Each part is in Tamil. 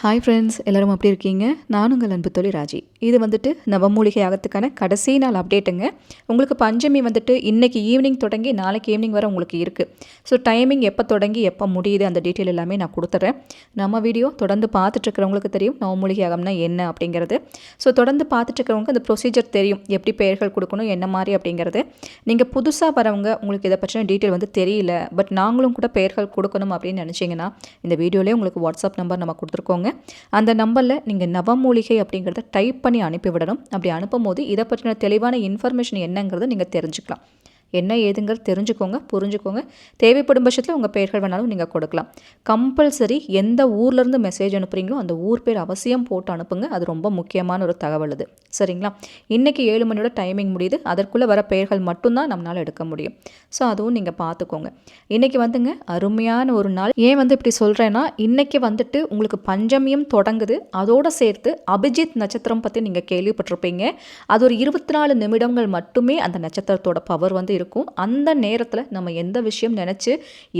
ஹாய் ஃப்ரெண்ட்ஸ் எல்லோரும் அப்படி இருக்கீங்க? நான் உங்கள் அன்பு தொழில் ராஜி. இது வந்துட்டு நவமூலிகை ஆகத்துக்கான கடைசி நாள் அப்டேட்டுங்க உங்களுக்கு பஞ்சமி வந்துட்டு இன்றைக்கி ஈவினிங் தொடங்கி நாளைக்கு ஈவினிங் வரை உங்களுக்கு இருக்குது ஸோ டைமிங் எப்போ தொடங்கி எப்போ முடியுது அந்த டீட்டெயில் எல்லாமே நான் கொடுத்துட்றேன் நம்ம வீடியோ தொடர்ந்து பார்த்துட்ருக்கிறவங்களுக்கு தெரியும் நவமூலிகை ஆகம்னா என்ன அப்படிங்கிறது. ஸோ தொடர்ந்து பார்த்துட்ருக்கிறவங்க அந்த ப்ரொசீஜர் தெரியும். எப்படி பெயர்கள் கொடுக்கணும் என்ன மாதிரி அப்படிங்கிறது. நீங்கள் புதுசாக வரவங்க உங்களுக்கு இதை பற்றின டீட்டெயில் வந்து தெரியல. பட் நாங்களும் கூட பெயர்கள் கொடுக்கணும் அப்படின்னு நினச்சிங்கன்னா இந்த வீடியோலேயே உங்களுக்கு வாட்ஸ்அப் நம்பர் நம்ம கொடுத்துருக்கோங்க. அந்த நம்பரில் நீங்கள் நவமூலிகை அப்படிங்கிறத டைப் பண்ணி அனுப்பிவிடணும். அப்படி அனுப்பும் போது இதை பற்றின தெளிவான இன்ஃபர்மேஷன் என்னங்கிறத நீங்கள் தெரிஞ்சுக்கலாம். என்ன ஏதுங்கிறது தெரிஞ்சுக்கோங்க புரிஞ்சுக்கோங்க. தேவைப்படும் பட்சத்தில் உங்கள் பெயர்கள் வேணாலும் நீங்கள் கொடுக்கலாம். கம்பல்சரி எந்த ஊர்லேருந்து மெசேஜ் அனுப்புகிறீங்களோ அந்த ஊர் பேர் அவசியம் போட்டு அனுப்புங்க. அது ரொம்ப முக்கியமான ஒரு தகவல் அது. சரிங்களா? இன்றைக்கி ஏழு மணியோட டைமிங் முடியுது. அதற்குள்ளே வர பெயர்கள் மட்டும்தான் நம்மளால் எடுக்க முடியும். ஸோ அதுவும் நீங்கள் பார்த்துக்கோங்க இன்றைக்கி வந்துங்க அருமையான ஒரு நாள். ஏன் வந்து இப்படி சொல்கிறேன்னா இன்றைக்கி வந்துட்டு உங்களுக்கு பஞ்சமியும் தொடங்குது. அதோடு சேர்த்து அபிஜித் நட்சத்திரம் பற்றி நீங்கள் கேள்விப்பட்டிருப்பீங்க. அது ஒரு இருபத்தி நாலு நிமிடங்கள் மட்டுமே அந்த நட்சத்திரத்தோட பவர் வந்து இருக்கும். அந்த நேரத்தில் நம்ம எந்த விஷயம் நினச்சி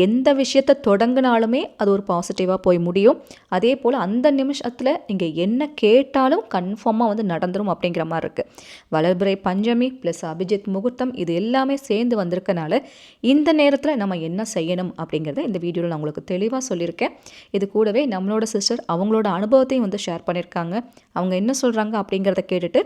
எந்த விஷயத்தை தொடங்கினாலுமே அது ஒரு பாசிட்டிவாக போய் முடியும். அதே போல் அந்த நிமிஷத்தில் நீங்கள் என்ன கேட்டாலும் கன்ஃபார்மாக வந்து நடந்துடும் அப்படிங்கிற மாதிரி இருக்குது வளர்பிறை பஞ்சமி ப்ளஸ் அபிஜித் முகூர்த்தம் இது எல்லாமே சேர்ந்து வந்திருக்கனால இந்த நேரத்தில் நம்ம என்ன செய்யணும் அப்படிங்கிறத இந்த வீடியோவில் நான் உங்களுக்கு தெளிவாக சொல்லியிருக்கேன். இது கூடவே நம்மளோட சிஸ்டர் அவங்களோட அனுபவத்தையும் வந்து ஷேர் பண்ணியிருக்காங்க. அவங்க என்ன சொல்கிறாங்க அப்படிங்கிறத கேட்டுட்டு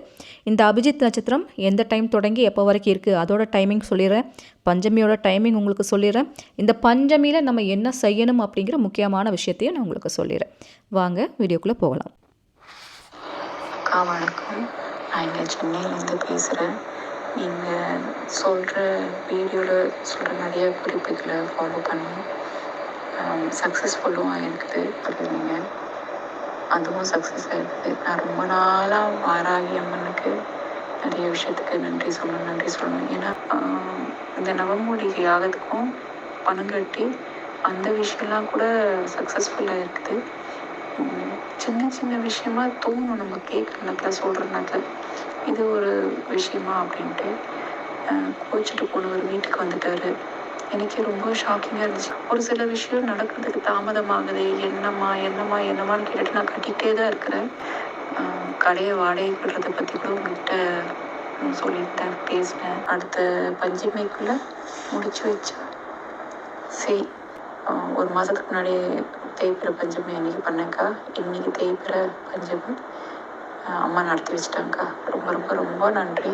இந்த அபிஜித் நட்சத்திரம் எந்த டைம் தொடங்கி எப்போ வரைக்கும் இருக்குது அதோட டைமிங் சொல்லி சொல்லிடுறேன். பஞ்சமியோட டைமிங் உங்களுக்கு சொல்லிடுறேன். இந்த பஞ்சமியில் நம்ம என்ன செய்யணும் அப்படிங்கிற முக்கியமான விஷயத்தையும் நான் உங்களுக்கு சொல்லிடுறேன். வாங்க வீடியோக்குள்ளே போகலாம். அக்கா வணக்கம். நான் இங்கே சென்னையிலேருந்து பேசுகிறேன் நீங்கள் சொல்கிற வீடியோவில் சொல்கிற நிறைய குறிப்புகளை ஃபாலோ பண்ணி சக்ஸஸ்ஃபுல்லும் ஆகிருக்குது அப்படிங்க அதுவும் சக்ஸஸ் ஆகிருக்குது நான் ரொம்ப நாளாக வாராகி அம்மனுக்கு நிறைய விஷயத்துக்கு நன்றி சொல்லணும் நன்றி சொல்லணும். ஏன்னா இந்த நவமூலிகை ஆகிறதுக்கும் பணம் கட்டி அந்த விஷயம்லாம் கூட சக்ஸஸ்ஃபுல்லாக இருக்குது. சின்ன சின்ன விஷயமா தோணும் நம்ம கேட்கறதுல சொல்கிறதுனால இது ஒரு விஷயமா அப்படின்ட்டு. கோச்சிட்டு போனவர் வீட்டுக்கு வந்துட்டாரு. எனக்கே ரொம்ப ஷாக்கிங்காக இருந்துச்சு. ஒரு சில விஷயம் நடக்கிறதுக்கு தாமதமாகுது. என்னம்மா என்னம்மா என்னம்மான்னு கேட்டுட்டு நான் கட்டிகிட்டே தான் இருக்கிறேன். கடையை வாடகை விடுறத பற்றி கூட உங்ககிட்ட சொல்லியிருந்தேன் பேசினேன். அடுத்த பஞ்சமிக்குள்ளே முடிச்சு வச்சா சரி. ஒரு மாதத்துக்கு முன்னாடி தேய்பிற பஞ்சமி அன்னைக்கு பண்ணேங்க்கா இன்னைக்கு தேய்பிற பஞ்சமி அம்மா நடத்தி வச்சிட்டாங்க்கா ரொம்ப ரொம்ப ரொம்ப நன்றி.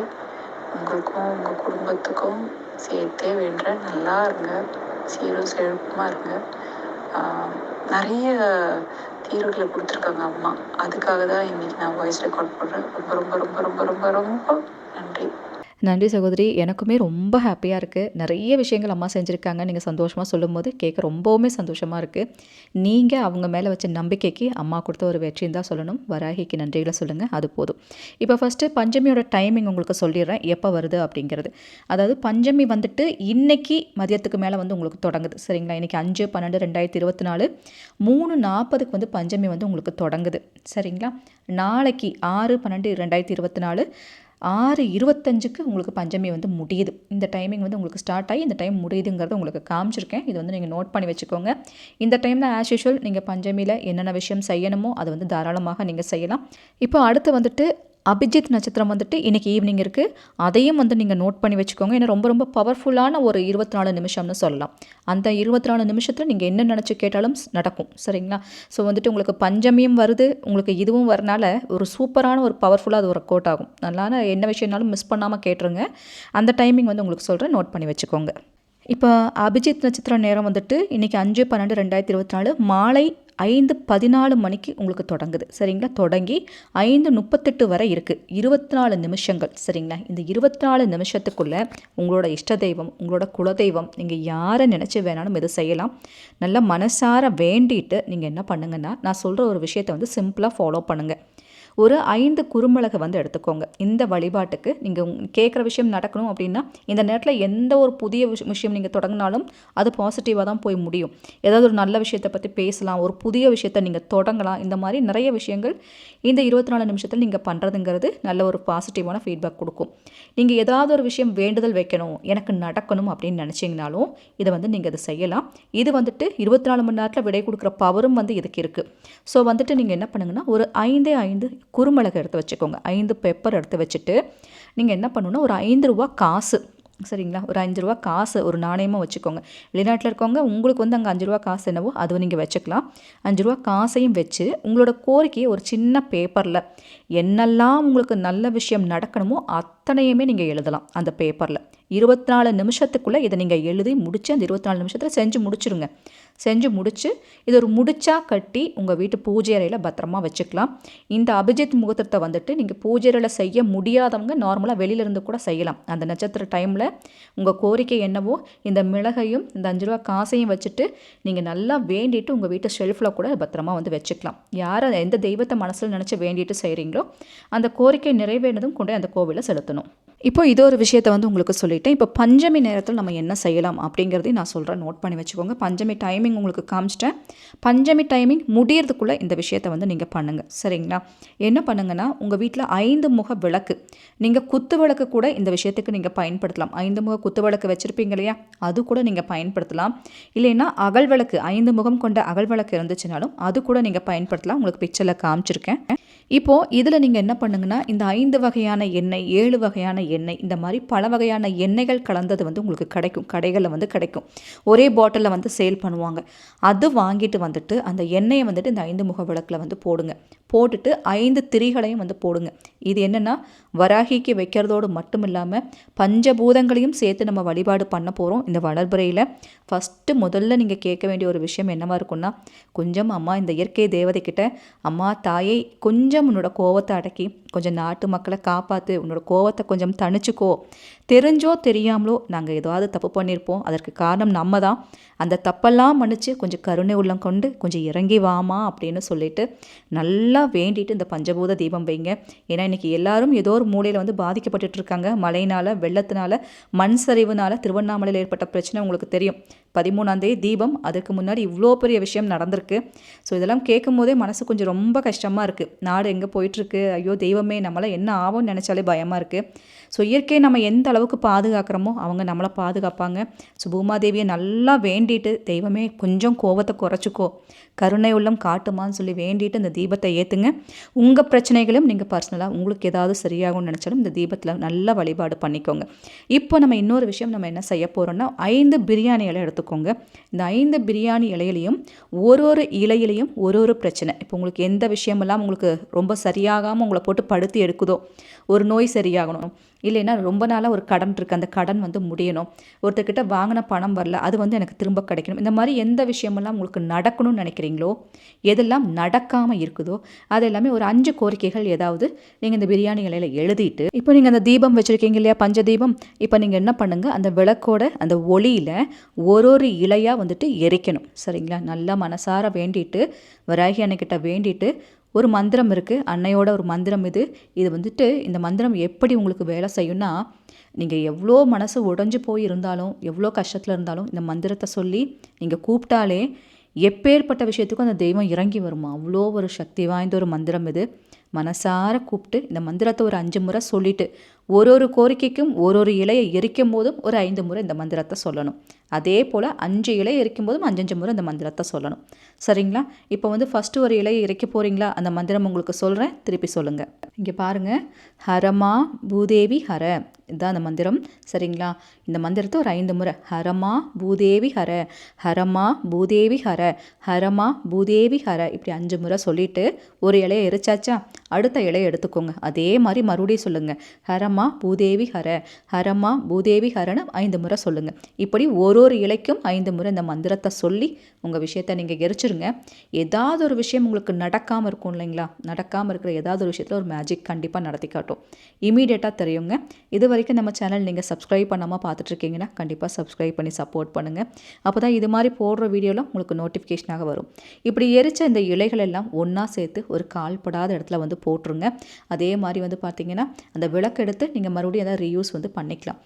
உங்களுக்கும் உங்கள் குடும்பத்துக்கும் சேர்த்தே வேண்டுறேன். நல்லா இருங்க. சீரும் செழிப்புமாக இருங்க. நிறைய தீர்வுகளை கொடுத்துருக்காங்க அம்மா. அதுக்காக தான் இன்னைக்கு நான் வாய்ஸ் ரெக்கார்ட் பண்ணுறேன் ரொம்ப ரொம்ப ரொம்ப ரொம்ப ரொம்ப ரொம்ப நன்றி. நன்றி சகோதரி. எனக்குமே ரொம்ப ஹாப்பியாக இருக்குது நிறைய விஷயங்கள் அம்மா செஞ்சுருக்காங்க. நீங்கள் சந்தோஷமாக சொல்லும்போது கேட்க ரொம்பவுமே சந்தோஷமாக இருக்குது நீங்கள் அவங்க மேலே வச்ச நம்பிக்கைக்கு அம்மா கொடுத்த ஒரு வெற்றின்னு தான் சொல்லணும். வராகிக்கு நன்றிகளை சொல்லுங்கள் அது போதும். இப்போ ஃபஸ்ட்டு பஞ்சமியோட டைமிங் உங்களுக்கு சொல்லிடுறேன். எப்போ வருது அப்படிங்கிறது. அதாவது பஞ்சமி வந்துட்டு இன்றைக்கி மதியத்துக்கு மேலே வந்து உங்களுக்கு தொடங்குது. சரிங்களா? இன்றைக்கி அஞ்சு பன்னெண்டு ரெண்டாயிரத்தி இருபத்தி நாலு மூணு நாற்பதுக்கு வந்து பஞ்சமி வந்து உங்களுக்கு தொடங்குது. சரிங்களா? நாளைக்கு ஆறு பன்னெண்டு ரெண்டாயிரத்தி இருபத்தி நாலு ஆறு இருபத்தஞ்சுக்கு உங்களுக்கு பஞ்சமி வந்து முடியுது. இந்த டைமிங் வந்து உங்களுக்கு ஸ்டார்ட் ஆகி இந்த டைம் முடியுதுங்கிறத உங்களுக்கு காமிச்சிருக்கேன். இது வந்து நீங்கள் நோட் பண்ணி வச்சுக்கோங்க. இந்த டைமில் ஆஸ் யூஷுவல் நீங்கள் பஞ்சமியில் என்னென்ன விஷயம் செய்யணுமோ அதை வந்து தாராளமாக நீங்கள் செய்யலாம். இப்போ அடுத்து வந்துட்டு அபிஜித் நட்சத்திரம் வந்துட்டு இன்றைக்கி ஈவினிங் இருக்குது அதையும் வந்து நீங்கள் நோட் பண்ணி வச்சுக்கோங்க. ஏன்னா ரொம்ப ரொம்ப பவர்ஃபுல்லான ஒரு இருபத்தி நாலு நிமிஷம்னு சொல்லலாம். அந்த இருபத்தி நாலு நிமிஷத்தில் நீங்கள் என்ன நினச்சி கேட்டாலும் நடக்கும். சரிங்களா? ஸோ வந்துட்டு உங்களுக்கு பஞ்சமியும் வருது. உங்களுக்கு இதுவும் வரனால ஒரு சூப்பரான ஒரு பவர்ஃபுல்லாக அது ஒரு கோட் ஆகும். நல்லா என்ன விஷயம்னாலும் மிஸ் பண்ணாமல் கேட்டுருங்க. அந்த டைமிங் வந்து உங்களுக்கு சொல்கிறேன் நோட் பண்ணி வச்சுக்கோங்க. இப்போ அபிஜித் நட்சத்திர நேரம் வந்துட்டு இன்றைக்கி அஞ்சு பன்னெண்டு ரெண்டாயிரத்தி இருபத்தி நாலு மாலை ஐந்து பதினாலு மணிக்கு உங்களுக்கு தொடங்குது. சரிங்களா? தொடங்கி ஐந்து முப்பத்தெட்டு வரை இருக்குது இருபத்தி நாலு நிமிஷங்கள். சரிங்களா? இந்த இருபத்தி நாலு நிமிஷத்துக்குள்ளே உங்களோட இஷ்ட தெய்வம் உங்களோட குலதெய்வம் நீங்கள் யாரை நினச்சி வேணாலும் இது செய்யலாம். நல்லா மனசார வேண்டிட்டு நீங்கள் என்ன பண்ணுங்கன்னா நான் சொல்கிற ஒரு விஷயத்தை வந்து சிம்பிளாக ஃபாலோ பண்ணுங்கள் ஒரு ஐந்து குறுமிளகை வந்து எடுத்துக்கோங்க. இந்த வழிபாட்டுக்கு நீங்கள் கேட்குற விஷயம் நடக்கணும் அப்படின்னா இந்த நேரத்தில் எந்த ஒரு புதிய விஷயம் நீங்கள் தொடங்கினாலும் அது பாசிட்டிவாக தான் போய் முடியும். ஏதாவது ஒரு நல்ல விஷயத்தை பற்றி பேசலாம் ஒரு புதிய விஷயத்தை நீங்கள் தொடங்கலாம் இந்த மாதிரி நிறைய விஷயங்கள் இந்த இருபத்தி நாலு நிமிஷத்தில் நீங்கள் பண்ணுறதுங்கிறது நல்ல ஒரு பாசிட்டிவான ஃபீட்பேக் கொடுக்கும். நீங்கள் ஏதாவது ஒரு விஷயம் வேண்டுதல் வைக்கணும் எனக்கு நடக்கணும் அப்படின்னு நினச்சிங்கனாலும் இதை வந்து நீங்கள் இதை செய்யலாம். இது வந்துட்டு இருபத்தி நாலு மணி நேரத்தில் விடை கொடுக்குற பவரும் வந்து இதுக்கு இருக்குது ஸோ வந்துட்டு நீங்கள் என்ன பண்ணுங்கன்னா ஒரு ஐந்தே ஐந்து குறுமிளகு எடுத்து வச்சுக்கோங்க. ஐந்து பெப்பர் எடுத்து வச்சுட்டு நீங்கள் என்ன பண்ணணும்னா ஒரு ஐந்து ரூபா காசு. சரிங்களா? ஒரு அஞ்சு ரூபா காசு ஒரு நாணயமாக வச்சுக்கோங்க. வெளிநாட்டில் இருக்கவங்க உங்களுக்கு வந்து அங்கே அஞ்சு ரூபா காசு என்னவோ அதுவும் நீங்கள் வச்சுக்கலாம். அஞ்சு ரூபா காசையும் வச்சு உங்களோட கோரிக்கையை ஒரு சின்ன பேப்பரில் என்னெல்லாம் உங்களுக்கு நல்ல விஷயம் நடக்கணுமோ அத்தனையுமே நீங்கள் எழுதலாம் அந்த பேப்பரில் இருபத்தி நாலு நிமிஷத்துக்குள்ளே இதை நீங்கள் எழுதி முடித்து அந்த இருபத்தி நாலு நிமிஷத்தில் செஞ்சு முடிச்சிருங்க. செஞ்சு முடித்து இது ஒரு முடிச்சா கட்டி உங்கள் வீட்டு பூஜை அறையில் பத்திரமா வச்சுக்கலாம். இந்த அபிஜித் முகூர்த்தத்தை வந்துட்டு நீங்கள் பூஜை அறையில் செய்ய முடியாதவங்க நார்மலாக வெளியிலேருந்து கூட செய்யலாம். அந்த நட்சத்திர டைமில் உங்கள் கோரிக்கை என்னவோ இந்த மிளகையும் இந்த அஞ்சு ரூபா காசையும் வச்சுட்டு நீங்கள் நல்லா வேண்டிட்டு உங்கள் வீட்டு ஷெல்ஃபில் கூட பத்திரமா வந்து வச்சுக்கலாம். யாரை எந்த தெய்வத்தை மனசில் நினச்சி வேண்டிட்டு செய்கிறீங்களோ அந்த கோரிக்கை நிறைவேறினதும் கொண்டு அந்த கோவிலில் செலுத்தணும். சேர்த்துக்கணும் இப்போ இது ஒரு விஷயத்தை வந்து உங்களுக்கு சொல்லிட்டேன். இப்போ பஞ்சமி நேரத்தில் நம்ம என்ன செய்யலாம் அப்படிங்கிறதையும் நான் சொல்கிறேன் நோட் பண்ணி வச்சுக்கோங்க. பஞ்சமி டைமிங் உங்களுக்கு காமிச்சிட்டேன். பஞ்சமி டைமிங் முடியறதுக்குள்ளே இந்த விஷயத்தை வந்து நீங்கள் பண்ணுங்கள் சரிங்களா? என்ன பண்ணுங்கன்னா உங்கள் வீட்டில் ஐந்து முக விளக்கு. நீங்கள் குத்து விளக்கு கூட இந்த விஷயத்துக்கு நீங்கள் பயன்படுத்தலாம். ஐந்து முக குத்து விளக்கு வச்சுருப்பீங்க இல்லையா? அது கூட நீங்கள் பயன்படுத்தலாம். இல்லைன்னா அகல் விளக்கு ஐந்து முகம் கொண்ட அகல் விளக்கு இருந்துச்சுனாலும் அது கூட நீங்கள் பயன்படுத்தலாம். உங்களுக்கு பிக்சரில் காமிச்சிருக்கேன். இப்போது இதில் நீங்கள் என்ன பண்ணுங்கன்னா இந்த ஐந்து வகையான எண்ணெய் ஏழு வகையான எண்ணெய் இந்த மாதிரி பல வகையான எண்ணெய்கள் கலந்தது வந்து உங்களுக்கு கிடைக்கும். கடைகளில் வந்து கிடைக்கும். ஒரே பாட்டிலில் வந்து சேல் பண்ணுவாங்க. அது வாங்கிட்டு வந்துட்டு அந்த எண்ணெயை வந்துட்டு இந்த ஐந்து முக விளக்கில் வந்து போடுங்க. போட்டுட்டு ஐந்து திரிகளையும் வந்து போடுங்க. இது என்னென்னா வராகிக்கு வைக்கிறதோடு மட்டும் இல்லாமல் பஞ்சபூதங்களையும் சேர்த்து நம்ம வழிபாடு பண்ண போகிறோம் இந்த வளர்புறையில் ஃபஸ்ட்டு முதல்ல நீங்கள் கேட்க வேண்டிய ஒரு விஷயம் என்னவாக இருக்கும்னா கொஞ்சம் அம்மா இந்த இயற்கை தேவதைக்கிட்ட அம்மா தாயை கொஞ்சம் உன்னோட கோவத்தை அடக்கி கொஞ்சம் நாட்டு மக்களை காப்பாற்று உன்னோட கோவத்தை கொஞ்சம் தணிச்சுக்கோ. தெரிஞ்சோ தெரியாமலோ நாங்கள் ஏதாவது தப்பு பண்ணியிருப்போம் அதற்கு காரணம் நம்ம தான் அந்த தப்பெல்லாம் மன்னிச்சு கொஞ்சம் கருணை உள்ளம் கொண்டு கொஞ்சம் இறங்கி வாமா அப்படின்னு சொல்லிட்டு நல்லா வேண்டிட்டு இந்த பஞ்சபூத தீபம் வைங்க. ஏன்னா இன்னைக்கு எல்லாரும் ஏதோ ஒரு மூலையில் வந்து பாதிக்கப்பட்டுட்டு இருக்காங்க. மழையினால வெள்ளத்தினால மண் சரிவுனால திருவண்ணாமலையில் ஏற்பட்ட பிரச்சனை உங்களுக்கு தெரியும். பதிமூணாம் தேதி தீபம். அதுக்கு முன்னாடி இவ்வளோ பெரிய விஷயம் நடந்திருக்கு. ஸோ இதெல்லாம் கேட்கும் போதே மனசு கொஞ்சம் ரொம்ப கஷ்டமாக இருக்குது நாடு எங்கே போயிட்டுருக்கு? ஐயோ தெய்வமே நம்மளால் என்ன ஆகும்னு நினச்சாலே பயமாக இருக்குது ஸோ இயற்கையை நம்ம எந்த அளவுக்கு பாதுகாக்கிறோமோ அவங்க நம்மளை பாதுகாப்பாங்க. ஸோ பூமாதேவியை நல்லா வேண்டிட்டு தெய்வமே கொஞ்சம் கோவத்தை குறைச்சிக்கோ. கருணை உள்ளம் காட்டுமான்னு சொல்லி வேண்டிட்டு இந்த தீபத்தை ஏற்றுங்க உங்கள் பிரச்சனைகளும் நீங்கள் பர்சனலாக உங்களுக்கு ஏதாவது சரியாகும்னு நினச்சாலும் இந்த தீபத்தில் நல்ல வழிபாடு பண்ணிக்கோங்க. இப்போ நம்ம இன்னொரு விஷயம் நம்ம என்ன செய்ய போகிறோம்னா ஐந்து பிரியாணி இலை எடுத்துக்கோங்க. இந்த ஐந்து பிரியாணி இலையிலையும் ஒரு ஒரு இலையிலையும் ஒரு ஒரு பிரச்சனை. இப்போ உங்களுக்கு எந்த விஷயமெல்லாம் உங்களுக்கு ரொம்ப சரியாகாமல் உங்களை போட்டு படுத்தி எடுக்குதோ ஒரு நோய் சரியாகணும் இல்லைன்னா ரொம்ப நாளாக ஒரு கடன் இருக்குது அந்த கடன் வந்து முடியணும். ஒருத்தர்கிட்ட வாங்கின பணம் வரல. அது வந்து எனக்கு திரும்ப கிடைக்கணும். இந்த மாதிரி எந்த விஷயமெல்லாம் உங்களுக்கு நடக்கணும்னு நினைக்கிறீங்களோ எதெல்லாம் நடக்காமல் இருக்குதோ அது எல்லாமே ஒரு அஞ்சு கோரிக்கைகள் ஏதாவது நீங்கள் இந்த பிரியாணி இலையில் எழுதிட்டு இப்போ நீங்கள் அந்த தீபம் வச்சுருக்கீங்க இல்லையா? பஞ்ச தீபம். இப்போ நீங்கள் என்ன பண்ணுங்கள் அந்த விளக்கோட அந்த ஒளியில் ஒரு ஒரு இலையாக வந்துட்டு எரிக்கணும். சரிங்களா? நல்லா மனசார வேண்டிட்டு வராகி அன்னைக்கிட்ட வேண்டிட்டு ஒரு மந்திரம் இருக்குது அன்னையோட ஒரு மந்திரம் இது. இது வந்துட்டு இந்த மந்திரம் எப்படி உங்களுக்கு வேலை செய்யும்னா நீங்கள் எவ்வளோ மனசு உடஞ்சி போய் இருந்தாலும் எவ்வளோ கஷ்டத்தில் இருந்தாலும் இந்த மந்திரத்தை சொல்லி நீங்கள் கூப்பிட்டாலே எப்பேற்பட்ட விஷயத்துக்கும் அந்த தெய்வம் இறங்கி வருமா? அவ்வளோ ஒரு சக்தி வாய்ந்த ஒரு மந்திரம் இது. மனசார கூப்பிட்டு இந்த மந்திரத்தை ஒரு அஞ்சு முறை சொல்லிவிட்டு ஒரு ஒரு கோரிக்கைக்கும் ஒரு ஒரு இலையை எரிக்கும் போதும் ஒரு ஐந்து முறை இந்த மந்திரத்தை சொல்லணும். அதே போல் அஞ்சு இலையை எரிக்கும் போதும் அஞ்சஞ்சு முறை இந்த மந்திரத்தை சொல்லணும். சரிங்களா? இப்போ வந்து ஃபஸ்ட்டு ஒரு இலையை இறைக்க போகிறீங்களா அந்த மந்திரம் உங்களுக்கு சொல்கிறேன் திருப்பி சொல்லுங்கள் இங்கே பாருங்கள் ஹரமா பூதேவி ஹர. இதுதான் அந்த மந்திரம். சரிங்களா? இந்த மந்திரத்தை ஒரு ஐந்து முறை. ஹரமா பூதேவி ஹர. ஹரமா பூதேவி ஹர. ஹரமா பூதேவி ஹர. இப்படி அஞ்சு முறை சொல்லிட்டு ஒரு இலையை எரிச்சாச்சா அடுத்த இலையை எடுத்துக்கோங்க. அதே மாதிரி மறுபடியும் சொல்லுங்கள் ஹரமா பூதேவி ஹர. ஹரமா பூதேவி ஹரன்னு ஐந்து முறை சொல்லுங்கள் இப்படி ஒரு ஒரு இலைக்கும் ஐந்து முறை இந்த மந்திரத்தை சொல்லி உங்கள் விஷயத்தை நீங்கள் எரிச்சிருங்க ஏதாவது ஒரு விஷயம் உங்களுக்கு நடக்காமல் இருக்கும் இல்லைங்களா? நடக்காமல் இருக்கிற ஏதாவது ஒரு விஷயத்தில் ஒரு மேஜிக் கண்டிப்பாக நடத்தி காட்டும். இமீடியட்டாக தெரியுங்க. இது வரைக்கும் நம்ம சேனல் நீங்கள் சப்ஸ்கிரைப் பண்ணாமல் பார்த்துட்ருக்கீங்கன்னா கண்டிப்பாக சப்ஸ்கிரைப் பண்ணி சப்போர்ட் பண்ணுங்கள் அப்போ தான் இது மாதிரி போடுற வீடியோவில் உங்களுக்கு நோட்டிஃபிகேஷனாக வரும். இப்படி எரிச்ச இந்த இலைகள் எல்லாம் ஒன்றா சேர்த்து ஒரு கால்படாத இடத்துல வந்து போட்டுருங்க. அதே மாதிரி வந்து பார்த்தீங்கன்னா அந்த விளக்கு எடுத்து நீங்கள் மறுபடியும் எதாவது ரீயூஸ் வந்து பண்ணிக்கலாம்.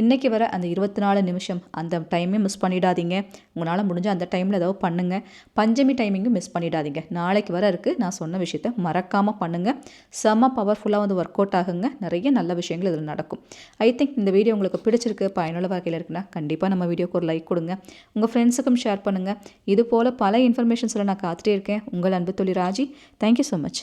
இன்றைக்கி வர அந்த இருபத்தி நாலு நிமிஷம் அந்த டைமே மிஸ் பண்ணிடாதீங்க. உங்களால் முடிஞ்ச அந்த டைமில் ஏதாவது பண்ணுங்கள் பஞ்சமி டைமிங்கும் மிஸ் பண்ணிடாதீங்க. நாளைக்கு வர இருக்குது நான் சொன்ன விஷயத்த மறக்காமல் பண்ணுங்கள் செம்ம பவர்ஃபுல்லாக வந்து ஒர்க் அவுட் ஆகுங்க. நிறைய நல்ல விஷயங்கள் இதில் நடக்கும். ஐ திங்க் இந்த வீடியோ உங்களுக்கு பிடிச்சிருக்கு பயனுள்ள வகையில் இருக்குன்னா கண்டிப்பாக நம்ம வீடியோக்கு ஒரு லைக் கொடுங்க. உங்கள் ஃப்ரெண்ட்ஸுக்கும் ஷேர் பண்ணுங்கள் இது போல் பல இன்ஃபர்மேஷன்ஸில் நான் காத்துட்டே இருக்கேன். உங்கள் அன்பு தொழில் ராஜி. Thank you so much